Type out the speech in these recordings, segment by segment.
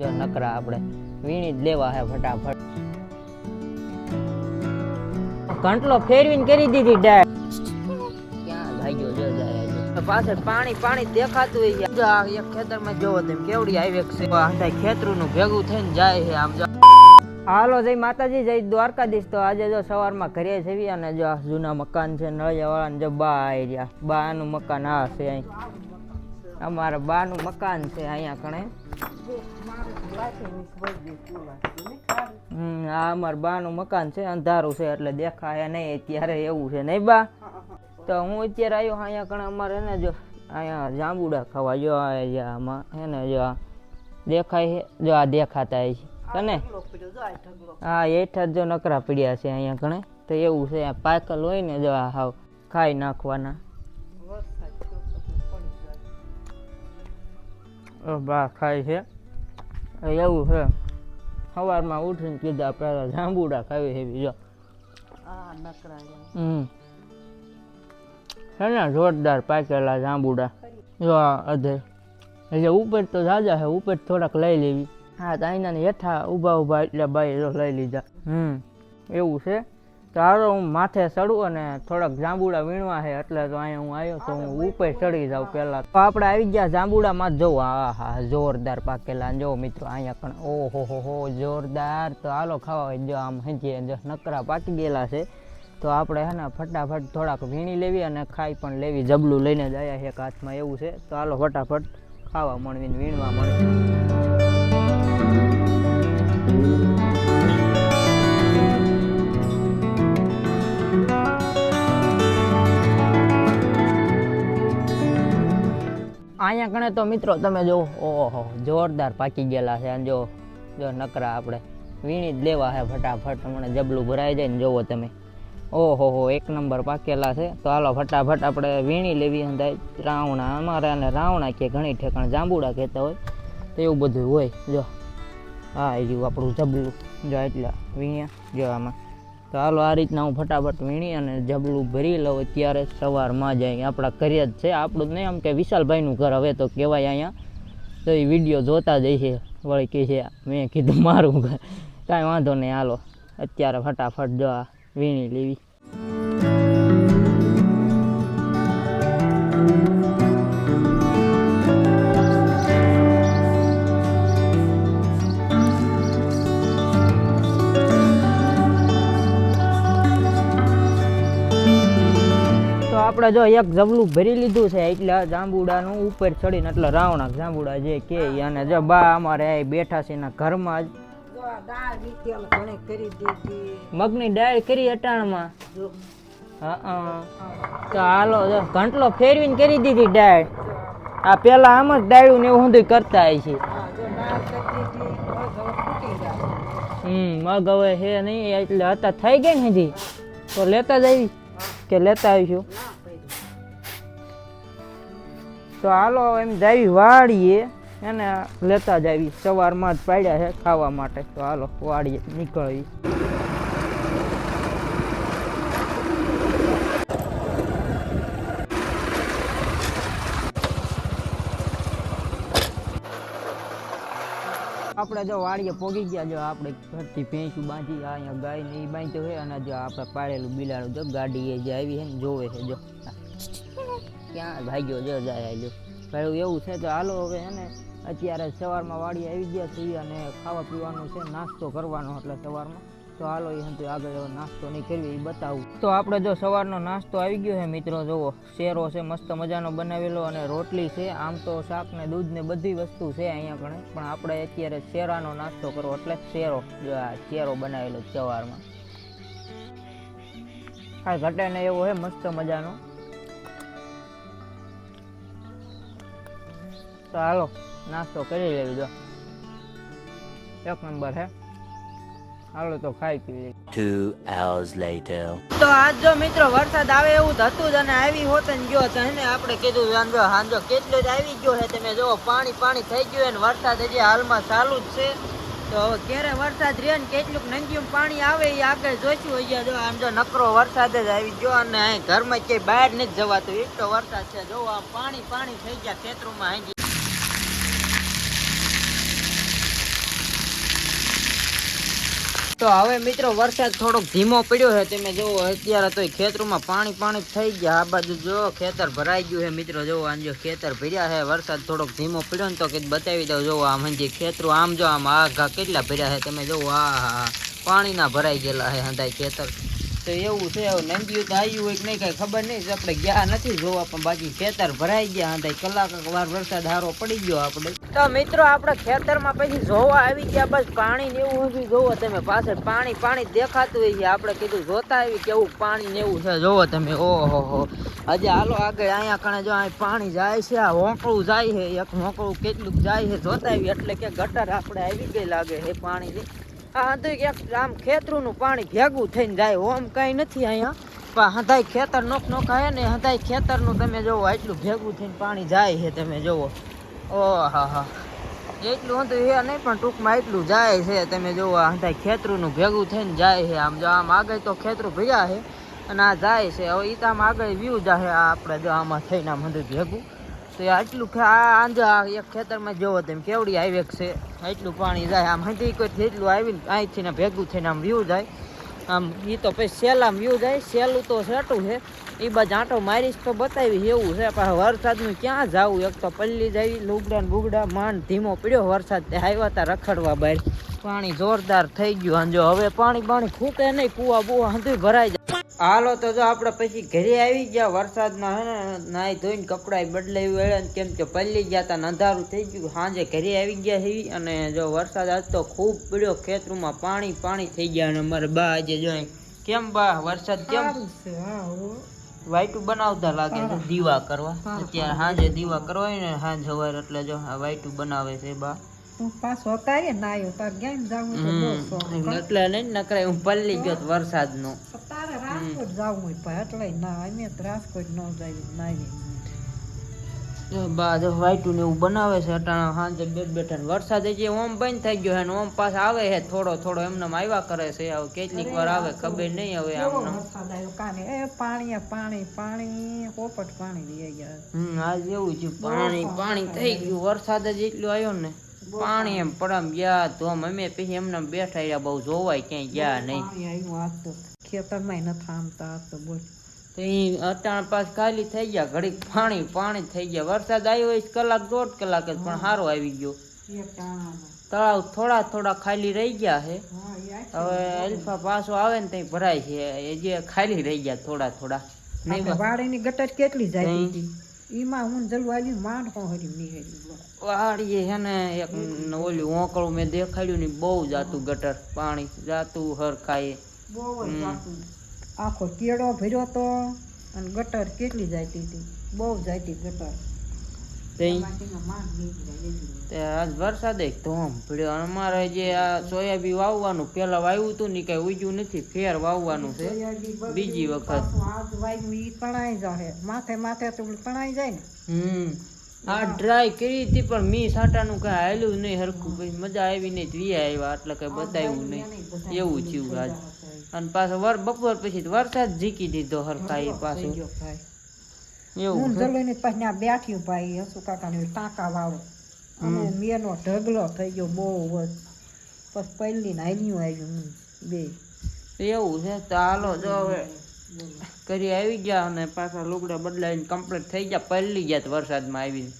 જો નકરા આપણે વીણી જ લેવા હે ફટાફટ. કંટલો ફેરવીને કરી દીધી ડેડ ક્યાં ભાગ્યો જો જાય પાછળ પાણી પાણી દેખાતું હોય જો આ એક ખેતરમાં જોવો તેમ કેવડી આવી છે. આ હંધાય ખેતરનું ભેગું થઈને જાય છે આમ જો. હાલો જય માતાજી, જય દ્વારકાધીશ. તો આજે જો સવારમાં ઘરે જવી અને જો જૂના મકાન છે નળિયા વાળા જો બા આવી રહ્યા. બાનું મકાન આ છે અહીં. અમારા બાનું મકાન છે અહીંયા કણે. આ અમાર બાનું મકાન છે અંધારું છે એટલે દેખાય નહીં અત્યારે એવું છે નહીં બા? તો હું અત્યારે આવ્યો અહીંયા ઘણા અમારે ને જો અહીંયા જાંબુડા ખાવા જો આમાં હે ને જો દેખાય છે જો આ દેખાતા છે તને હા હેઠા જ જો નકરા પીડ્યા છે અહીંયા કણે તો એવું છે પાકલ હોય ને જો આ હાવ ખાઈ નાખવાના. બા ખાય છે. એવું છે. સવારમાં ઉઠીને કીધા પહેલા જાંબુડા ખાવી હેવી જો. હમ. છે ને જોરદાર પાકેલા જાંબુડા. જો અધે. એટલે ઉપર તો જાજા છે ઉપર થોડાક લઈ લેવી. હા તો અહીંના હેઠા ઊભા ઊભા એટલે બાઈ લઈ લીધા. હમ. એવું છે? તો હાલો હું માથે ચડું અને થોડાક જાંબુડા વીણવા છે, એટલે તો અહીંયા હું આવ્યો તો હું ઉપર ચડી જાઉં પહેલાં. તો આપણે આવી ગયા જાંબુડામાં, જ જવું હા હા જોરદાર પાકેલા જો મિત્રો, અહીંયા પણ ઓહો હો હો જોરદાર. તો હાલો ખાવા જો આમ હજી જો નકરા પાકી ગયેલા છે. તો આપણે હે ને, ફટાફટ થોડાક વીણી લેવી અને ખાઈ પણ લેવી. જબલું લઈને જ આવ્યા છે એક હાથમાં એવું છે. તો હાલો ફટાફટ ખાવા મળવીને વીણવા મળવી અહીંયા કણે તો મિત્રો તમે જો, ઓહો, જોરદાર પાકી ગયેલા છે. અને જો જો નકરા આપણે વીણી જ લેવા છે ફટાફટ. હમણાં જબલું ભરાઈ જાય ને જોવો તમે. ઓહો, હો, એક નંબર પાકેલા છે. તો હાલો ફટાફટ આપણે વીણી લેવી અંદાજ રાવણા, અમારે અને રાવણા કે ઘણી ઠેકાણ જાંબુડા કહેતા હોય. તો એવું બધું હોય. જો હા એ આપણું જબલું. જો એટલા વીણ્યા. જો, આમાં તો હાલો, આ રીતના હું ફટાફટ વીણી અને જબલું ભરી લઉં. અત્યારે સવારમાં જાય આપણા ઘરે જ છે. આપણું જ નહીં, આમ કે વિશાલભાઈનું ઘર હવે તો કહેવાય અહીંયા. તો એ વીડિયો જોતા જ છે વળી કહે છે, મેં કીધું મારું ઘર. કાંઈ વાંધો નહીં, હાલો. અત્યારે ફટાફટ જો આ વીણી લેવી. આપણે જો એક જબલું ભરી લીધું છે એટલે જાંબુડાનું ઉપર ચડીને એટલે રાવણા જાંબુડા જે કે અને જો બા અમારે બેઠા છે એના ઘરમાં જ. મગની ડાળ કરી અટાણમાં? તો હાલો ઘંટલો ફેરવીને કરી દીધી ડાળ આ પેલા આમ જ દાળ્યું ને એવું બધું કરતા હોય છે. હમ મગ હવે હે નહીં એટલે હતા થઈ ગઈ ને હજી. તો લેતા જ આવી કે લેતા આવીશું? તો હાલો એમ જાવી વાળીએ એને લેતા જ આવી સવારમાં જ પાડ્યા છે ખાવા માટે. તો હાલો વાળીએ નીકળવી આપણે જો વાડીએ પોગી ગયા જો, આપણે ઘરથી ભેંસું બાંધી અહીંયા ગાય ને એ બાંધ્યું છે. અને જો આપણે પાડેલું બિલાડું જો ગાડી એ જે આવી છે ને જોવે છે જો. ક્યાં ભાગ્યો જો જાય ભાઈ, એવું છે તો હાલો હવે હે ને અત્યારે સવારમાં વાડી આવી ગયા છીએ અને ખાવા પીવાનું છે, નાસ્તો કરવાનો એટલે સવારમાં. તો હાલો એ હતું આગળ નાસ્તો નહીં કરવી એ બતાવું. તો આપણે જો સવારનો નાસ્તો આવી ગયો છે મિત્રો, જુઓ. શેરો છે, મસ્ત મજાનો બનાવેલો અને રોટલી છે, આમ તો શાક ને દૂધ ને બધી વસ્તુ છે અહીંયા કણે પણ આપણે અત્યારે શેરાનો નાસ્તો કરવો એટલે શેરો શેરો બનાવેલો સવારમાં. કાંઈ ઘટે ને એવો છે મસ્ત મજાનો. તો હાલો નાસ્તો કરી લેવી જો. એક નંબર હે. હાલો તો ખાઈ પી Two hours later. તો આજ જો મિત્રો વરસાદ આવે એવું હતું જ અને આવી હોત ને ગયો તો એને આપણે કીધું હાંજો હાંજો કેટલો જ આવી ગયો છે તમે જો પાણી પાણી થઈ ગયું અને વરસાદ હજી હાલમાં ચાલુ જ છે. તો હવે ક્યારે વરસાદ રહે ને કેટલુંક નંગ્યું પાણી આવે એ આગળ જોઈશું હોય જો આમ જો નકરો વરસાદ જ આવી ગયો અને ઘરમાં ક્યાંય બહાર નથી જવાતું. એટલો વરસાદ છે. જો આમ પાણી પાણી થઈ ગયા ખેતરોમાં હાંજી તો હવે મિત્રો વરસાદ થોડોક ધીમો પડ્યો છે, તમે જુઓ, અત્યારે તો ખેતરોમાં પાણી પાણી થઈ ગયા. આ બાજુ જો ખેતર ભરાઈ ગયું છે, મિત્રો જુઓ, આમ જો ખેતર ભર્યા છે, વરસાદ થોડોક ધીમો પડ્યો ને તો કંઈક બતાવી દઉં, જુઓ, આમ હજી ખેતરો આમ જો આમ આ ઘા કેટલા ભર્યા છે, તમે જુઓ આ, પાણીના ભરાઈ ગયેલા છે, હંધાય ખેતર. તો એવું હવે નંદિયું તો આવ્યું હોય નહીં, કઈ ખબર નહીં. આપણે ગયા નથી જોવા, પણ બાકી ખેતર ભરાઈ ગયા હતા કલાક વાર વરસાદ હારો પડી ગયો આપણે. તો મિત્રો, આપણે ખેતરમાં પછી જોવા આવી ગયા, બસ પાણી ને એવું હતું જોવો તમે પાછળ. પાણી પાણી દેખાતું હોય છે. આપણે કીધું જોતા આવી કેવું પાણી ને એવું છે. જોવો તમે. ઓહો હો. આજે હાલો આગળ, અહીંયા કણે જો અહીં પાણી જાય છે, આ હોંકળું જાય છે, એક હોંકળું કેટલું જાય છે. જોતા આવી, એટલે કે ગટર આપણે આવી ગઈ લાગે છે પાણીની આ હતું કે આમ ખેતરનું પાણી ભેગું થઈને જાય ઓમ કાંઈ નથી અહીંયા. પણ હંધાઈ ખેતર નોખ નોખાય ને હંધાઈ ખેતરનું તમે જોવો એટલું ભેગું થઈને પાણી જાય છે તમે જોવો. ઓ હા હા એટલું હતું એ નહીં, પણ ટૂંકમાં એટલું જાય છે. તમે જોવો હંધાઈ ખેતરનું ભેગું થઈને જાય છે. આમ જો, આમ આગળ તો ખેતરું ભેગા છે, અને આ જાય છે. હવે ઈ તો આમ આગળ વ્યૂ જાય આપણે જો આમાં થઈને આમ હંધું ભેગું. તો આટલું આંધા એક ખેતરમાં જોવો તેમ કેવડી આવી છે. આટલું પાણી જાય. આમ હજી કોઈ એટલું આવીને અહીંથી ને ભેગું થઈને આમ વ્યૂ જાય. આમ એ તો પછી સેલામ વ્યૂ જાય. સેલું તો સેટું છે. એ બાજુ આંટો મારીશ તો બતાવી એવું છે. પણ વરસાદનું ક્યાં જાવું? એક તો પલ્લી જાય લુગડા ને બુગડા, માંડ ધીમો પડ્યો વરસાદ. આવ્યા હતા રખડવા બહાર પાણી જોરદાર થઈ ગયું અને જો હવે પાણી પાણી ફૂટે નહીં કુવા બુવા હંધુય ભરાઈ જાય. હાલો તો જો આપણે પછી ઘરે આવી ગયા. વરસાદમાં હે ને નાઈ ધોઈને કપડાં બદલાવી વળ્યા કેમ કે પલ્લી ગયા તા ને અંધારું થઈ ગયું. સાંજે ઘરે આવી ગયા હેવી અને જો વરસાદ આજ તો ખૂબ પડ્યો ખેતરમાં પાણી પાણી થઈ ગયા અને અમારે બા આજે જો કેમ બા વરસાદ કેમ? વાઈટું બનાવતા લાગે છે દીવા કરવા. અત્યારે સાંજે દીવા કરવા હોય ને સાંજ સવારે એટલે જો આ વાઈટું બનાવે છે બા. પાછો તારે જાવું તો એટલે નહીં નકરે હું પલ્લી ગયો વરસાદ નો તારે રાજકોટ જાવું હોય પણ એટલે ના અમે તો રાજકોટ ન જાય નાઈ બા જો વાઈટું ને એવું બનાવે છે અટાણા સાંજે બેઠ બેઠા વરસાદ ઓમ બંધ થઈ ગયો છે ઓમ પાસ આવે છે થોડો થોડો એમને આવ્યા કરે છે હવે કેટલીક વાર આવે ખબર નહીં હવે આમને. વરસાદ આવ્યો કાને? એ પાણી પાણી પાણી પોપટ પાણી ગયા હમ આજ એવું છે પાણી પાણી થઈ ગયું વરસાદ જ એટલું આવ્યો ને. પાણી એમ પડામ ગયા ધોમ અમે પછી એમને બેઠા રહ્યા બહુ જોવાય ક્યાંય ગયા નહીં. ખેતરમાં નથી આમતા તો. બોલ. તો અટાણ પાસ ખાલી થઈ ગયા ઘડીક પાણી પાણી થઈ ગયા. વરસાદ આવ્યો હોય કલાક દોઢ કલાક જ પણ સારો આવી ગયો. તળાવ થોડા થોડા ખાલી રહી ગયા છે. હા હવે અલ્ફા પાછો આવે ને ત્યાં ભરાય છે. એ જે ખાલી રહી ગયા થોડા થોડા. નહીં વાડીની ગટર કેટલી જાય એમાં હું જલવાલી માંડ હોરી નીકળી વાળીએ છે ને એક ઓલી ઓંકળું મેં દેખાડ્યું ને બહુ જાતું ગટર પાણી જાતું હરખાય બહુ જાતું. આખો કેળો ભર્યો તો અને ગટર કેટલી જાતી હતી? બહુ જાતી ગટર. આજ વરસાદે ધોમ પડ્યો. અમારે જે આ સોયાબી વાવવાનું પેલા વાવ્યું હતું ને કઈ ઉજ્યું નથી ફેર વાવવાનું છે. બીજી વખત. પાછું માથે માથે તણાઈ જાય ને. હમ. આ ટ્રાય કરી હતી પણ મી સાટાનું કઈ હાલ્યું નહીં હરખું. પછી મજા આવી નહીં વી આવ્યા એટલે કઈ બતાવ્યું નહીં. એવું થયું આજ. અને પાછો વર બપોર પછી વરસાદ ઝીકી દીધો પાછો. ગયો ભાઈ. એવું હું. જલોઈને પછી બેઠી ભાઈ હસુ કાકાને ટાંકા વાળો અને મેનો ઢગલો થઈ ગયો બહુ પછી પહેલી ને હાલ્યું આવ્યું બે. એવું છે? ચાલો જો હવે કરી આવી ગયા અને પાછા લુગડા બદલાઈને કમ્પ્લીટ થઈ ગયા. પહેલી ગયા વરસાદમાં આવીને.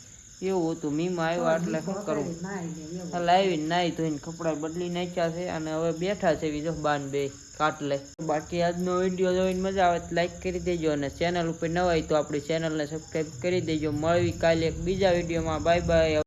એવું હતું મીમાં આવ્યા એટલે શું કરવું નાઈ લે એવું. હાલ આવીને નાહી ધોઈને કપડાં બદલી નાખ્યા છે અને હવે બેઠા છે બીજો બાન બે. કાટલે બાકી આજનો વીડિયો જોઈને મજા આવે તો લાઈક કરી દેજો અને ચેનલ ઉપર ન હોય તો આપણી ચેનલને સબસ્ક્રાઈબ કરી દેજો. મળવી કાલે એક બીજા વિડીયોમાં. Bye bye